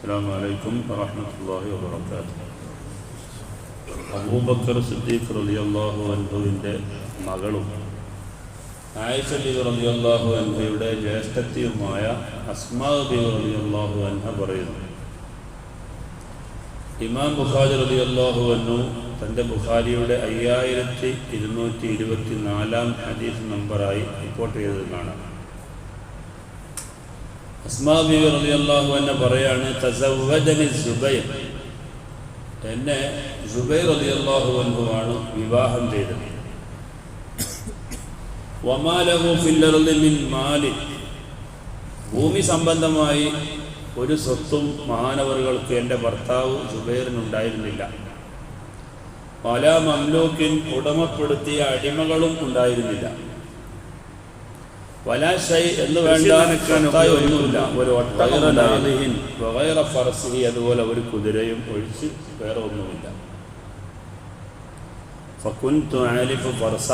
السلام عليكم ورحمة الله وبركاته അബൂബക്കർ സിദ്ദീഖ് റളിയല്ലാഹു അൻഹുവിൻ്റെ മകളും ആയിഷ ബീവി റളിയല്ലാഹു അൻഹയുടെ ജ്യേഷ്ഠത്തിയുമായ അസ്മാ ബീവി റളിയല്ലാഹു അൻഹ പറയുന്നു ഇമാം ബുഖാരി റളിയല്ലാഹു അൻഹു തൻ്റെ ബുഖാരിയുടെ അയ്യായിരത്തി ഇരുന്നൂറ്റി ഇരുപത്തി നാലാം ഹദീസ് നമ്പറായി റിപ്പോർട്ട് ചെയ്തത് കാണാം അസ്മാ ബീവി റളിയല്ലാഹു അൻഹ പറയാണ് സുബൈർ. എന്നെ സുബൈർ റളിയല്ലാഹു അൻഹുവാണ് വിവാഹം ചെയ്തത്. വമാലഹു അർളി മിൻ മാലി. ഭൂമി സംബന്ധമായി ഒരു സ്വത്തും മാനവറുകൾക്ക് എന്റെ ഭർത്താവ് സുബൈറിനുണ്ടായിരുന്നില്ല. പല മംലൂക്കിൻ ഉടമപ്പെടുത്തിയ അടിമകളും ഉണ്ടായിരുന്നില്ല. വലാശൈ എന്ന് വേണ്ട സ്വത്തായി ഒന്നുമില്ല. ഒരു ഒട്ടകനാദിഹിൻ വകൈറ ഫറസിഹി അതുപോലെ ഒരു കുതിരയും ഒഴിച്ച് വേറെ ഒന്നുമില്ല. ഫക്കുൻതു ആലിഫ് ഫർസ.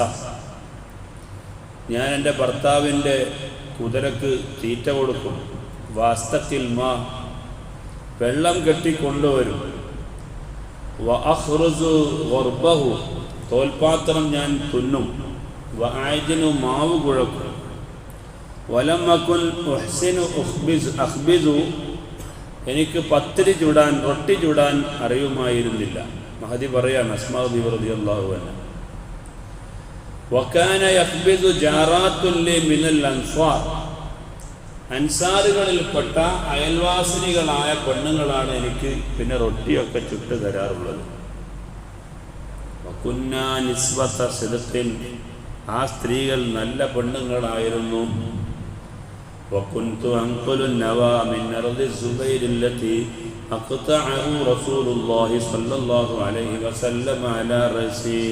ഞാൻ എന്റെ ഭർത്താവിന്റെ കുതിരക്ക് തീറ്റ കൊടുക്കും. വാസ്തത്തിൽ മാ വെള്ളം കെട്ടിക്കൊണ്ടുവരും. വ അഹ്റുസു ഗർബഹു തോൽപാത്രം ഞാൻ തുന്നും. വ മാവ് കുഴക്കും. വലമക്കുൻ احسن ഉഹ്ബിസ് അഹ്ബിസു. എനിക്ക് പത്തിരി ചുടാൻ റൊട്ടി ചുടാൻ അറിയുമായിരുന്നില്ല മഹദി പറയാണ് അസ്മാദി റളിയല്ലാഹു അൻഹു. വക്കാന യഹ്ബിസു മിനൽ അൻസ്വാർ അൻസാറുകളിൽപ്പെട്ട അയൽവാസിനികളായ പെണ്ണുങ്ങളാണ് എനിക്ക് പിന്നെ റൊട്ടിയൊക്കെ ചുട്ട് തരാറുള്ളത്. വകുന്ന നിസ്വത സിദത്തിൻ ആ സ്ത്രീകൾ നല്ല പെണ്ണുങ്ങളായിരുന്നു. وكنت أنقل النوى من أرض الزبير التي أقطعه رسول الله صلى الله عليه وسلم على رأسي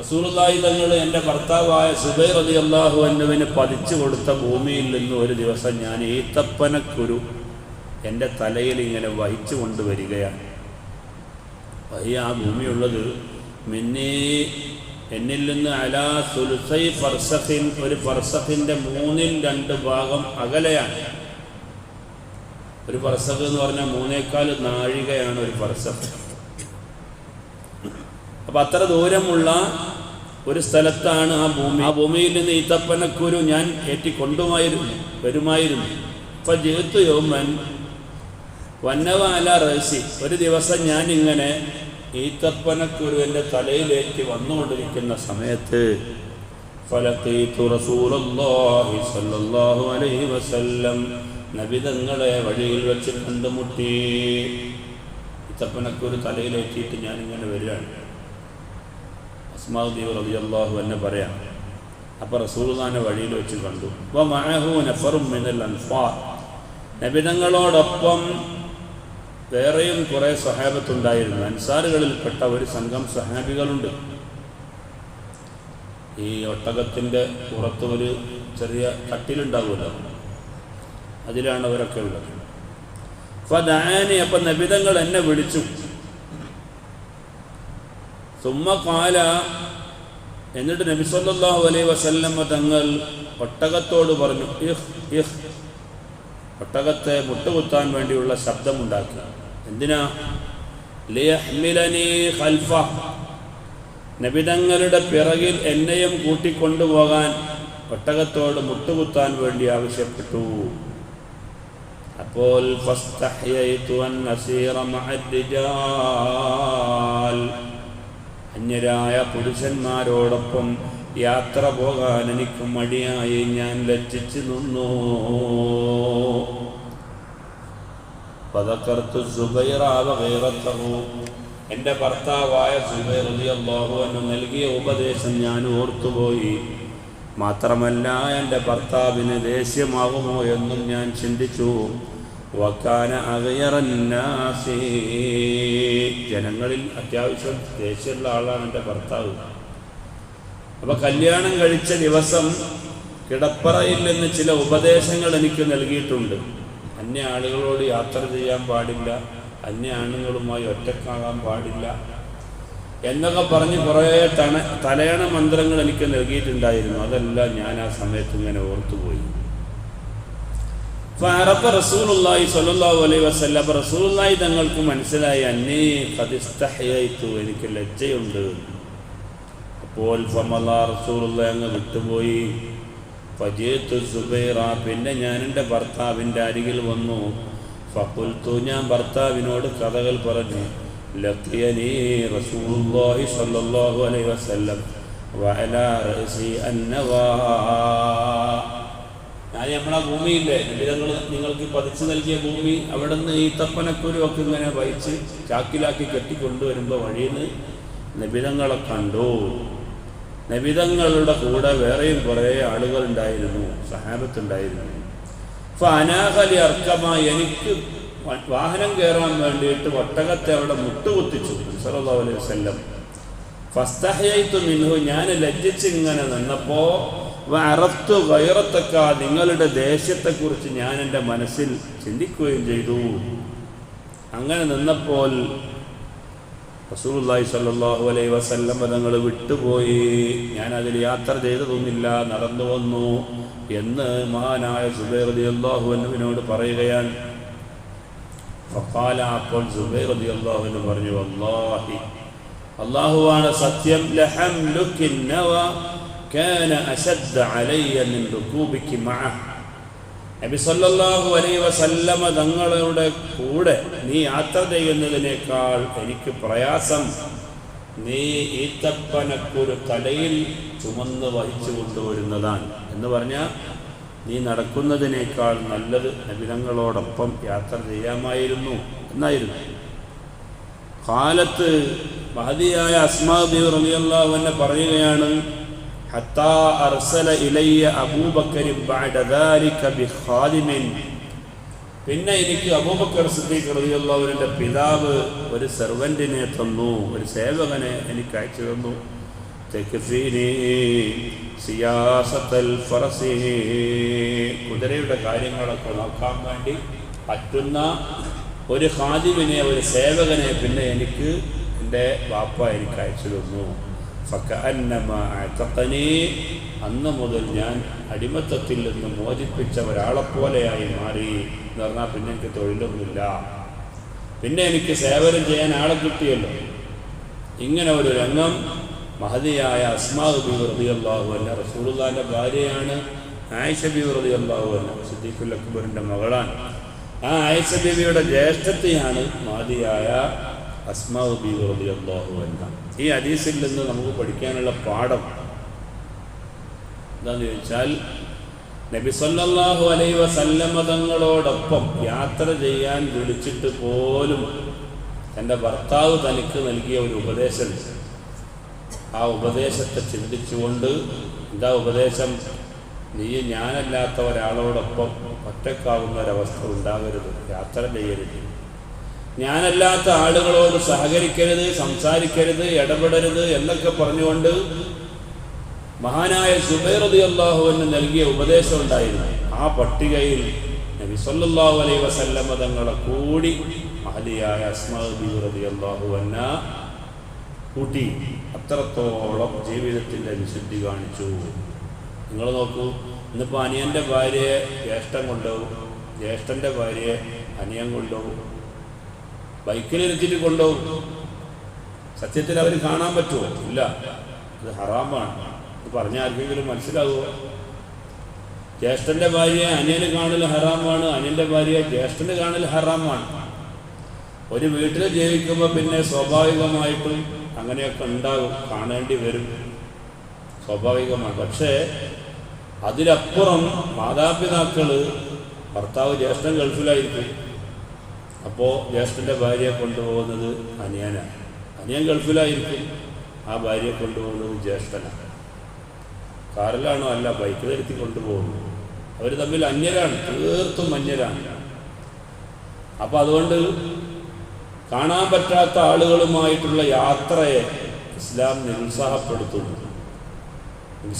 റസൂലുള്ളാഹി തങ്ങൾ എൻ്റെ ഭർത്താവായ സുബൈർ അലി അള്ളാഹു എന്നുവിന് പതിച്ചു കൊടുത്ത ഭൂമിയിൽ നിന്ന് ഒരു ദിവസം ഞാൻ ഈത്തപ്പനക്കുരു എൻ്റെ തലയിൽ ഇങ്ങനെ വഹിച്ചു കൊണ്ടുവരികയാണ് വഹി ആ ഭൂമിയുള്ളത് മിന്നേ എന്നിൽ നിന്ന് അലാ സുൽസൈ ഫർസഖിൻ ഒരു ഫർസഖിന്റെ മൂന്നിൽ രണ്ട് ഭാഗം അകലെയാണ്. ഒരു ഫർസഖ് എന്ന് പറഞ്ഞാൽ മൂന്നേക്കാൽ നാഴികയാണ് ഒരു ഫർസഖ്. അപ്പം അത്ര ദൂരമുള്ള ഒരു സ്ഥലത്താണ് ആ ഭൂമി. ആ ഭൂമിയിൽ നിന്ന് ഈത്തപ്പനക്കുരു ഞാൻ ഏറ്റിക്കൊണ്ടുമായിരുന്നു വരുമായിരുന്നു. അപ്പൊ ജീവിത്തു യോമൻ വന്നവാല റഹസി. ഒരു ദിവസം ഞാൻ ഇങ്ങനെ ഈത്തപ്പനക്കുരു എന്റെ തലയിലേക്ക് വന്നുകൊണ്ടിരിക്കുന്ന സമയത്ത് സല്ലല്ലാഹു അലൈഹി വസല്ലം നബിതങ്ങളെ വഴിയിൽ വെച്ച് കണ്ടുമുട്ടി. ഈത്തപ്പനക്കുരു തലയിലേറ്റിയിട്ട് ഞാനിങ്ങനെ വരികയാണ്. അസ്മാദ്ദീവ് റബി അള്ളാഹു എന്നെ പറയാം അപ്പോൾ റസൂൽഖാനെ വഴിയിൽ വെച്ച് കണ്ടു. അപ്പോൾ അൻഫാർ നബിതങ്ങളോടൊപ്പം വേറെയും കുറേ സഹാബത്തുണ്ടായിരുന്നു അൻസാറുകളിൽപ്പെട്ട ഒരു സംഘം സഹാബികളുണ്ട് ഈ ഒട്ടകത്തിന്റെ പുറത്ത് ഒരു ചെറിയ കട്ടിലുണ്ടാവുമല്ലോ അതിലാണ് അവരൊക്കെ ഉള്ളത്. ഫദാനി അപ്പം നബിതങ്ങൾ എന്നെ വിളിച്ചു. സുമ്മ കാല എന്നിട്ട് നബി സല്ലല്ലാഹു അലൈഹി വസല്ലമ്മ തങ്ങൾ ഒട്ടകത്തോട് പറഞ്ഞു ഇഹ് ഇഹ്. ഒട്ടകത്തെ മുട്ടുകുത്താൻ വേണ്ടിയുള്ള ശബ്ദമുണ്ടാക്കി. എന്തിനാ? ഖൽഫ. നബിതങ്ങളുടെ പിറകിൽ എന്നെയും കൂട്ടിക്കൊണ്ടുപോകാൻ ഒട്ടകത്തോട് മുട്ടുകുത്താൻ വേണ്ടി ആവശ്യപ്പെട്ടു. അപ്പോൾ അന്യരായ പുരുഷന്മാരോടൊപ്പം യാത്ര പോകാൻ എനിക്ക് മടിയായി. ഞാൻ ലജ്ജിച്ചു നിന്നു. പതക്കർത്തു സുബൈറാവകൈറത്തഹു എന്റെ ഭർത്താവായ സുബൈർ അള്ളാഹു എന്ന് നൽകിയ ഉപദേശം ഞാൻ ഓർത്തുപോയി. മാത്രമല്ല എന്റെ ഭർത്താവിന് ദേഷ്യമാകുമോ എന്നും ഞാൻ ചിന്തിച്ചു. വക്കാന അകയറന്നാസി ജനങ്ങളിൽ അത്യാവശ്യം ദേഷ്യമുള്ള ആളാണ് എന്റെ ഭർത്താവ്. അപ്പൊ കല്യാണം കഴിച്ച ദിവസം കിടപ്പറയിൽ നിന്ന് ചില ഉപദേശങ്ങൾ എനിക്ക് നൽകിയിട്ടുണ്ട്. അന്യ ആളുകളോട് യാത്ര ചെയ്യാൻ പാടില്ല അന്യ ആണുങ്ങളുമായി ഒറ്റക്കാകാൻ പാടില്ല എന്നൊക്കെ പറഞ്ഞ് കുറേ തണ തലയണ മന്ത്രങ്ങൾ എനിക്ക് നൽകിയിട്ടുണ്ടായിരുന്നു. അതെല്ലാം ഞാൻ ആ സമയത്ത് ഇങ്ങനെ ഓർത്തുപോയി. ഫഅറഫ റസൂലുള്ളാഹി സ്വല്ലല്ലാഹു അലൈഹി വസല്ലം റസൂലുള്ളാഹി തങ്ങൾക്ക് മനസ്സിലായി അന്നേ ഖദിസ്തഹയൈതു എനിക്ക് ലജ്ജയുണ്ട്. അപ്പോൾ ഫമല റസൂലുള്ളാഹി അങ്ങ് വിട്ടുപോയി. ഫജീത്തു സുബൈറ. പിന്നെ ഞാൻ എന്റെ ഭർത്താവിന്റെ അരികിൽ വന്നു. ഫുൽത്തു ഞാൻ ഭർത്താവിനോട് കഥകൾ പറഞ്ഞു. റസൂലുള്ളാഹി സ്വല്ലല്ലാഹു അലൈഹി വസല്ലം അന്നവാ. ഞാൻ നമ്മളെ ഭൂമിയില്ലേ? നിങ്ങൾക്ക് പതിച്ചു നൽകിയ ഭൂമി അവിടെ നിന്ന് ഈ തപ്പനക്കുരുവൊക്കെ ഇങ്ങനെ വഹിച്ച് ചാക്കിലാക്കി കെട്ടിക്കൊണ്ടുവരുമ്പോൾ വഴിയിൽ നിന്ന് നിബിധങ്ങളെ കണ്ടു. നബിതങ്ങളുടെ കൂടെ വേറെയും കുറേ ആളുകൾ ഉണ്ടായിരുന്നു സഹാബത്തുണ്ടായിരുന്നു. അപ്പോൾ അനാഹലി അർക്കമായി എനിക്ക് വാഹനം കയറാൻ വേണ്ടിയിട്ട് ഒട്ടകത്തെ അവിടെ മുട്ടുകുത്തിച്ചു സലം അലൈഹി ഫസ്തഹയത്തു മിൻഹു ഞാൻ ലജ്ജിച്ചിങ്ങനെ നിന്നപ്പോൾ അറത്തു കയറത്തക്ക നിങ്ങളുടെ ദേഷ്യത്തെക്കുറിച്ച് ഞാൻ എന്റെ മനസ്സിൽ ചിന്തിക്കുകയും ചെയ്തു. അങ്ങനെ നിന്നപ്പോൾ റസൂലുള്ളാഹി സ്വല്ലല്ലാഹു അലൈഹി വസല്ലം തങ്ങൾ വിട്ടുപോയി. ഞാൻ അതിൽ യാത്ര ചെയ്തതൊന്നുമില്ല നടന്നു വന്നു എന്ന് മഹാനായ സുബൈർ റളിയല്ലാഹു അൻഹുവിനോട് പറയുകയാണ്. ഫഖാല അപ്പോൾ സുബൈർ റളിയല്ലാഹു അൻഹു പറഞ്ഞു വല്ലാഹി അല്ലാഹുവാണ് സത്യം. ലഹംലുക്കിൻ നവ കാന അശദ്ദ അലയ്യ മിൻ റുകൂബിക്കി മഅഹ്. നബി സല്ലല്ലാഹു അലൈഹി വസല്ലമ തങ്ങളുടെ കൂടെ നീ യാത്ര ചെയ്യുന്നതിനേക്കാൾ എനിക്ക് പ്രയാസം നീ ഈത്തപ്പനക്കൊരു തലയിൽ ചുമന്ന് വഹിച്ചു കൊണ്ടുവരുന്നതാണ്. എന്ന് പറഞ്ഞാൽ നീ നടക്കുന്നതിനേക്കാൾ നല്ലത് നബിതങ്ങളോടൊപ്പം യാത്ര ചെയ്യാമായിരുന്നു എന്നായിരുന്നു. കാലത്ത് മഹതിയായ അസ്മാബി റളിയല്ലാഹു അൻഹ പറയുകയാണ് حتى أرسل إلي أبو بكر بعد ذلك بخادم പിന്നെ എനിക്ക് അബൂബക്കർ സിദ്ദീഖ് റളിയല്ലാഹുവിന്റെ പിതാവ് ഒരു സെർവന്റിനെ തന്നു ഒരു സേവകനെ എനിക്ക് അയച്ചു തന്നു തെക്ഫീനി സിയാസത്തൽ ഫറസി കുതിരയുടെ കാര്യങ്ങളൊക്കെ നോക്കാൻ വേണ്ടി പറ്റുന്ന ഒരു ഖാദിമിനെ ഒരു സേവകനെ പിന്നെ എനിക്ക് എൻ്റെ വാപ്പ എനിക്ക് അയച്ചു തന്നു ഫക്കഅന്നമ അഅതഖനി അന്ന് മുതൽ ഞാൻ അടിമത്തത്തിൽ നിന്ന് മോചിപ്പിച്ച ഒരാളെപ്പോലെയായി മാറി. എന്ന് പറഞ്ഞാൽ പിന്നെ എനിക്ക് തൊഴിലൊന്നുമില്ല. പിന്നെ എനിക്ക് സേവനം ചെയ്യാൻ ആളെ കിട്ടിയല്ലോ. ഇങ്ങനെ ഒരു രംഗം മഹതിയായ അസ്മാദ് ബി റതി അള്ളാഹു അല്ല റസൂലുള്ളാന്റെ ഭാര്യയാണ് ആയിഷ വൃതി അള്ളാഹു അല്ല സിദ്ദീഖുൽ അക്ബറിന്റെ മകളാണ്. ആ ആയിഷ ബിബിയുടെ ജ്യേഷ്ഠത്തെയാണ് മഹതിയായ ഈ ഹദീസിൽ നിന്ന് നമുക്ക് പഠിക്കാനുള്ള പാഠം എന്താന്ന് ചോദിച്ചാൽ നബി സല്ലാഹു അലൈഹി വസല്ലമ തങ്ങളോടൊപ്പം യാത്ര ചെയ്യാൻ വിളിച്ചിട്ട് പോലും എന്റെ ഭർത്താവ് തനിക്ക് നൽകിയ ഒരു ഉപദേശം ആ ഉപദേശത്തെ ചിന്തിച്ചുകൊണ്ട് എന്താ ഉപദേശം? നീ ഞാനല്ലാത്ത ഒരാളോടൊപ്പം ഒറ്റക്കാവുന്ന ഒരവസ്ഥ ഉണ്ടാകരുത്. യാത്ര ചെയ്യരുത്. ഞാനല്ലാത്ത ആളുകളോട് സഹകരിക്കരുത് സംസാരിക്കരുത് ഇടപെടരുത് എന്നൊക്കെ പറഞ്ഞുകൊണ്ട് മഹാനായ സുബൈറതി അള്ളാഹുവിന് നൽകിയ ഉപദേശം ഉണ്ടായിരുന്നു. ആ പട്ടികയിൽ നബി സല്ലല്ലാഹു അലൈഹി വസല്ലമ തങ്ങളെ കൂടി മഹലിയായ അസ്മാബി അള്ളാഹു കൂട്ടി അത്രത്തോളം ജീവിതത്തിന്റെ വിശുദ്ധി കാണിച്ചു. നിങ്ങൾ നോക്കൂ ഇന്നിപ്പോൾ അനിയന്റെ ഭാര്യയെ ജ്യേഷ്ഠൻ കൊണ്ടുപോകും ജ്യേഷ്ഠന്റെ ഭാര്യയെ അനിയൻ കൊണ്ടുപോകും ബൈക്കിലിരുത്തിട്ട് കൊണ്ടുപോകും. സത്യത്തിൽ അവർ കാണാൻ പറ്റുമോ? ഇല്ല. ഇത് ഹറാമാണ്. ഇത് പറഞ്ഞ ആർക്കെങ്കിലും മനസ്സിലാകുമോ ജ്യേഷ്ഠന്റെ ഭാര്യയെ അനിയന് കാണൽ ഹറാമാണ്. അനിയന്റെ ഭാര്യയെ ജ്യേഷ്ഠന് കാണൽ ഹറാമാണ്. ഒരു വീട്ടിൽ ജീവിക്കുമ്പോൾ പിന്നെ സ്വാഭാവികമായിട്ടും അങ്ങനെയൊക്കെ ഉണ്ടാകും കാണേണ്ടി വരും. സ്വാഭാവികമാണ്. പക്ഷേ അതിലപ്പുറം മാതാപിതാക്കൾ ഭർത്താവ് ജ്യേഷ്ഠൻ ഗൾഫിലായിരിക്കും. അപ്പോൾ ജ്യേഷ്ഠന്റെ ഭാര്യയെ കൊണ്ടുപോകുന്നത് അനിയനാണ് അനിയൻ ഗൾഫിലായിരിക്കും. ആ ഭാര്യയെ കൊണ്ടുപോകുന്നത് ജ്യേഷ്ഠനാണ് കാറിലാണോ അല്ല ബൈക്ക് വരുത്തി കൊണ്ടുപോകുന്നു അവർ തമ്മിൽ അന്യരാണ് തീർത്തും അന്യരാണ്. അപ്പോൾ അതുകൊണ്ട് കാണാൻ പറ്റാത്ത ആളുകളുമായിട്ടുള്ള യാത്രയെ ഇസ്ലാം നിരുത്സാഹപ്പെടുത്തുന്നു.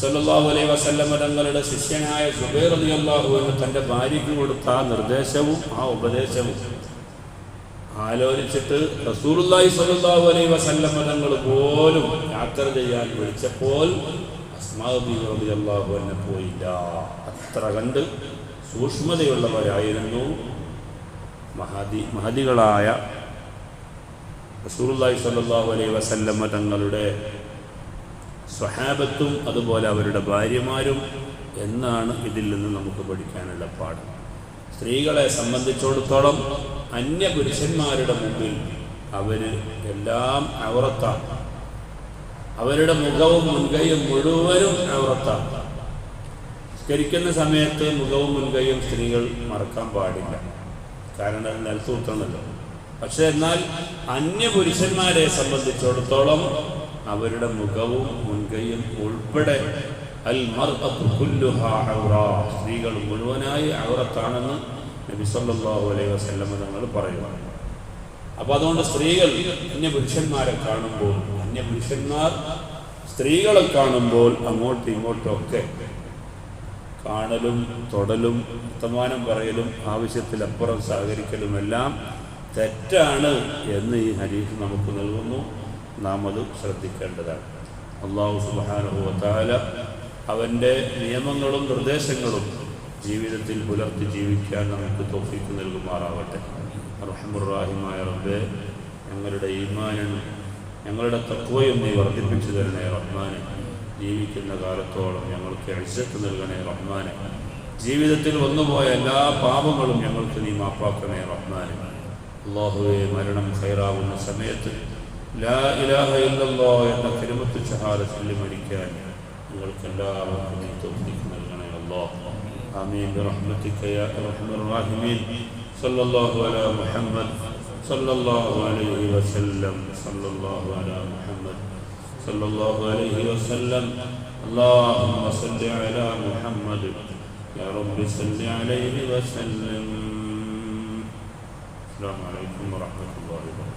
സല്ലല്ലാഹു അലൈ വസല്ലമ തങ്ങളുടെ ശിഷ്യനായ സുബൈർ റളിയല്ലാഹു എന്ന് തന്റെ ഭാര്യയ്ക്ക് കൊടുത്ത ആ നിർദ്ദേശവും ആ ഉപദേശവും ആലോചിച്ചിട്ട് റസൂലുള്ളാഹി സ്വല്ലല്ലാഹു അലൈഹി വസല്ലമ തങ്ങൾ പോലും യാത്ര ചെയ്യാൻ വിളിച്ചപ്പോൾ അസ്മാബിഅള്ളാഹു അൻഹ പോയില്ല. അത്ര കണ്ട് സൂക്ഷ്മതയുള്ളവരായിരുന്നു മഹാദി മഹദികളായ റസൂലുള്ളാഹി സ്വല്ലല്ലാഹു അലൈ വസല്ലമ തങ്ങളുടെ സ്വഹാബത്തും അതുപോലെ അവരുടെ ഭാര്യമാരും എന്നാണ് ഇതിൽ നിന്ന് നമുക്ക് പഠിക്കാനുള്ള പാഠം. സ്ത്രീകളെ സംബന്ധിച്ചിടത്തോളം അന്യപുരുഷന്മാരുടെ മുമ്പിൽ അവർ എല്ലാം അവറത്താണ് അവരുടെ മുഖവും മുൻകൈയും മുഴുവനും അവറത്താണ് സ്കരിക്കുന്ന സമയത്ത് മുഖവും മുൻകൈയും സ്ത്രീകൾ മറക്കാൻ പാടില്ല. കാരണം അത് നിലത്തൂത്തണമല്ലോ പക്ഷെ എന്നാൽ അന്യപുരുഷന്മാരെ സംബന്ധിച്ചിടത്തോളം അവരുടെ മുഖവും മുൻകൈയും ഉൾപ്പെടെ അൽ സ്ത്രീകൾ മുഴുവനായി ഔറത്താണെന്ന് നബി സല്ലല്ലാഹു അലൈഹി വസല്ലം തങ്ങൾ പറയുവാണ്. അപ്പോൾ അതുകൊണ്ട് സ്ത്രീകൾ അന്യ പുരുഷന്മാരെ കാണുമ്പോൾ അന്യ പുരുഷന്മാർ സ്ത്രീകളെ കാണുമ്പോൾ അങ്ങോട്ടും ഇങ്ങോട്ടും ഒക്കെ കാണലും തൊടലും വർത്തമാനം പറയലും ആവശ്യത്തിലപ്പുറം സഹകരിക്കലുമെല്ലാം തെറ്റാണ് എന്ന് ഈ ഹരീഫ് നമുക്ക് നൽകുന്നു. നാം അത് ശ്രദ്ധിക്കേണ്ടതാണ്. അള്ളാഹു സുബാനുഭവത്താല അവന്റെ നിയമങ്ങളും നിർദ്ദേശങ്ങളും ജീവിതത്തിൽ പുലർത്തി ജീവിക്കാൻ നമുക്ക് തോഫിക്ക് നൽകുമാറാവട്ടെ. റഹമുറാഹിമായ റബ്ബെ ഞങ്ങളുടെ ഈമാനും ഞങ്ങളുടെ തത്വയും നീ വർദ്ധിപ്പിച്ചു തരണേ റഹ്മാനെ. ജീവിക്കുന്ന കാലത്തോളം ഞങ്ങൾക്ക് എഴുത്ത് നൽകണേ റഹ്മാനെ. ജീവിതത്തിൽ വന്നുപോയ എല്ലാ പാപങ്ങളും ഞങ്ങൾക്ക് നീ മാപ്പാക്കണേ റഹ്മാനെ. അള്ളാഹുവെ മരണം ഖൈറാവുന്ന സമയത്ത് ലാ ഇലാഹ ഇല്ലല്ലോ എന്ന കരുമത്ത് ഷഹാദത്തിൽ മരിക്കാൻ والكلا ربني توفيق من يا الله. آمين. برحمتك يا أرحم الراحمين. صلى الله على محمد. صلى الله عليه وسلم. صلى الله على محمد. صلى الله عليه وسلم. اللهم صل على محمد. يا رب صل عليه وسلم. السلام عليكم ورحمة الله وبركاته.